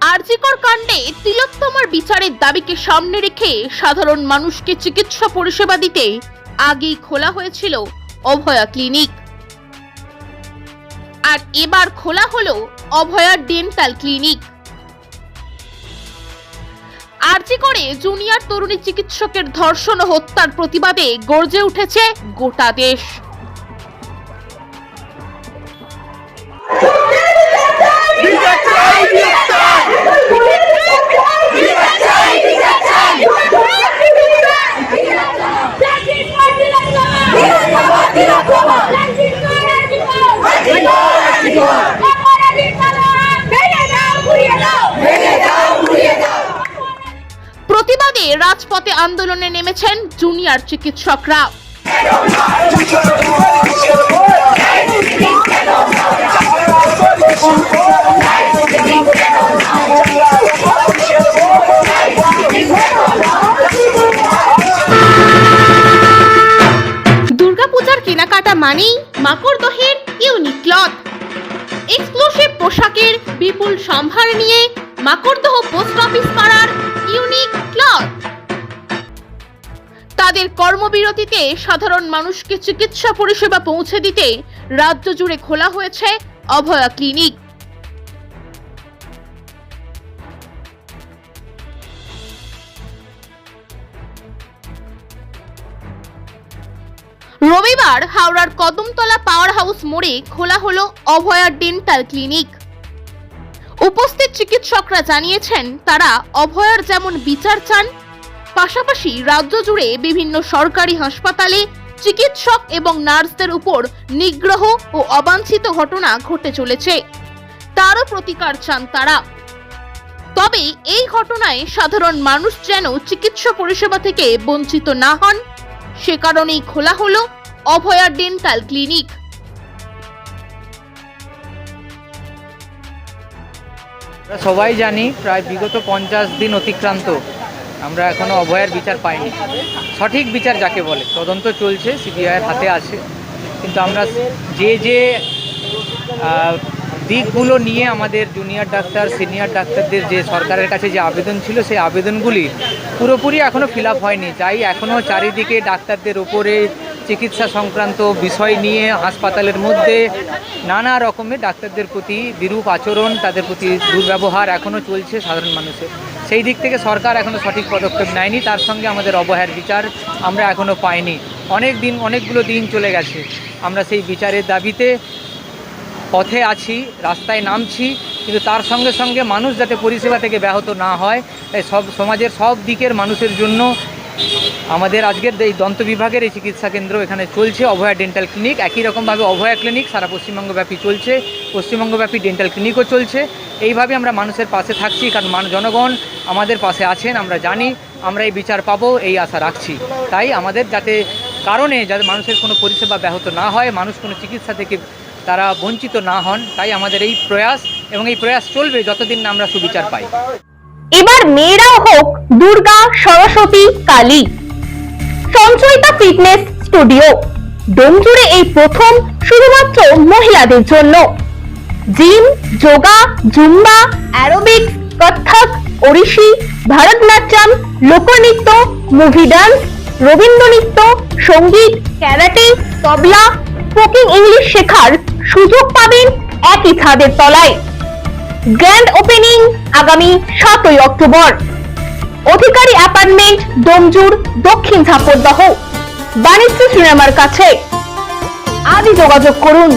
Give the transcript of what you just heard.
আরজিকর কাণ্ডে তিলোত্তমার বিচারের দাবিকে সামনে রেখে সাধারণ মানুষকে চিকিৎসা পরিষেবা দিতে আগেই খোলা হয়েছিল অভয়া ক্লিনিক। আর এবার খোলা হলো অভয়া ডেন্টাল ক্লিনিক। আরজি করে জুনিয়র তরুণী চিকিৎসকের ধর্ষণ ও হত্যার প্রতিবাদে গর্জে উঠেছে গোটা দেশ। প্রতিবাদে রাজপথে আন্দোলনে নেমেছেন জুনিয়র চিকিৎসকরা। দুর্গাপূজার কেনাকাটা মানেই মাকড়দহের ইউনিক ক্লথ। এক্সক্লুসিভ পোশাকের বিপুল সম্ভার নিয়ে মাকড়দহ পোস্ট অফিস পাড়ার ইউনিক ক্লথ। তাদের কর্মবিরতিতে সাধারণ মানুষকে চিকিৎসা পরিষেবা পৌঁছে দিতে রাজ্য জুড়ে খোলা হয়েছে অভয়া ক্লিনিক। রবিবার হাওড়ার কদমতলা পাওয়ার হাউস মোড়ে খোলা হলো অভয়া ডেন্টাল ক্লিনিক। উপস্থিত চিকিৎসকরা জানিয়েছেন, তারা অভয়ার যেমন বিচার চান পাশাপাশি রাজ্য জুড়ে বিভিন্ন সরকারি হাসপাতালে চিকিৎসক এবং নার্সদের উপর নিগ্রহ ও অবাঞ্ছিত ঘটনা ঘটে চলেছে। তারও প্রতিকার চান তারা। তবে এই ঘটনায় সাধারণ মানুষ যেন চিকিৎসা পরিষেবা থেকে বঞ্চিত না হন, সে কারণেই খোলা হলো অভয়া ডেন্টাল ক্লিনিক। সবাই জানি প্রায় বিগত পঞ্চাশ দিন অতিক্রান্ত। আমরা এখনও অভয়ার বিচার পাইনি। সঠিক বিচার যাকে বলে, তদন্ত চলছে, সিবিআইয়ের হাতে আছে। কিন্তু আমরা যে যে দিকগুলো নিয়ে আমাদের জুনিয়র ডাক্তার সিনিয়র ডাক্তারদের যে সরকারের কাছে যে আবেদন ছিল, সেই আবেদনগুলি পুরোপুরি এখনও ফিল হয়নি। তাই এখনও চারিদিকে ডাক্তারদের ওপরে চিকিৎসা সংক্রান্ত বিষয় নিয়ে হাসপাতালের মধ্যে নানা রকমের ডাক্তারদের প্রতি বিরূপ আচরণ, তাদের প্রতি দুর্ব্যবহার এখনও চলছে সাধারণ মানুষের। সেই দিক থেকে সরকার এখনও সঠিক পদক্ষেপ নেয়নি, তার সঙ্গে আমাদের অবহের বিচার আমরা এখনও পাইনি। অনেক দিন, অনেকগুলো দিন চলে গেছে। আমরা সেই বিচারের দাবিতে পথে আছি, রাস্তায় নামছি, কিন্তু তার সঙ্গে সঙ্গে মানুষ যাতে পরিষেবা থেকে ব্যাহত না হয়, তাই সব, সমাজের সব দিকের মানুষের জন্য আমাদের আজকের এই দন্ত বিভাগের এই চিকিৎসা কেন্দ্র এখানে চলছে, অভয়া ডেন্টাল ক্লিনিক একই রকমভাবে অভয়া ক্লিনিক সারা পশ্চিমবঙ্গব্যাপী চলছে, পশ্চিমবঙ্গব্যাপী ডেন্টাল ক্লিনিকও চলছে। এইভাবে আমরা মানুষের পাশে থাকছি, কারণ মানুষ জনগণ আমাদের পাশে আছেন, আমরা জানি, আমরা এই বিচার পাবো, এই আশা রাখছি। তাই আমাদের যাতে কারণে যাতে মানুষের কোনো পরিষেবা ব্যাহত না হয়, মানুষ কোনো চিকিৎসা থেকে তারা বঞ্চিত না হন, তাই আমাদের এই প্রয়াস, এবং এই প্রয়াস চলবে যতদিন না আমরা সুবিচার পাই। এবার মেয়েরাও হোক Durga, Saraswati, Kali. Sanchayita fitness studio. ডোমজুড়ে এই প্রথম শুধুমাত্র মহিলাদের জন্য। Gym, yoga, zumba, aerobics, Kathak, Odissi, Bharatanatyam, লোকনৃত্য, মুভি ডান্স রবীন্দ্র নৃত্য সংগীত, ক্যারাটে, তবলা, স্পোকিং ইংলিশ শেখার সুযোগ পাবেন একই ছাদের তলায়। গ্র্যান্ড ওপেনিং আগামী সাতই অক্টোবর। অধিকারী অ্যাপার্টমেন্ট ডোমজুর দক্ষিণ ঝাপরদহ বাণিজ্য সিনেমার কাছে। আজই যোগাযোগ করুন।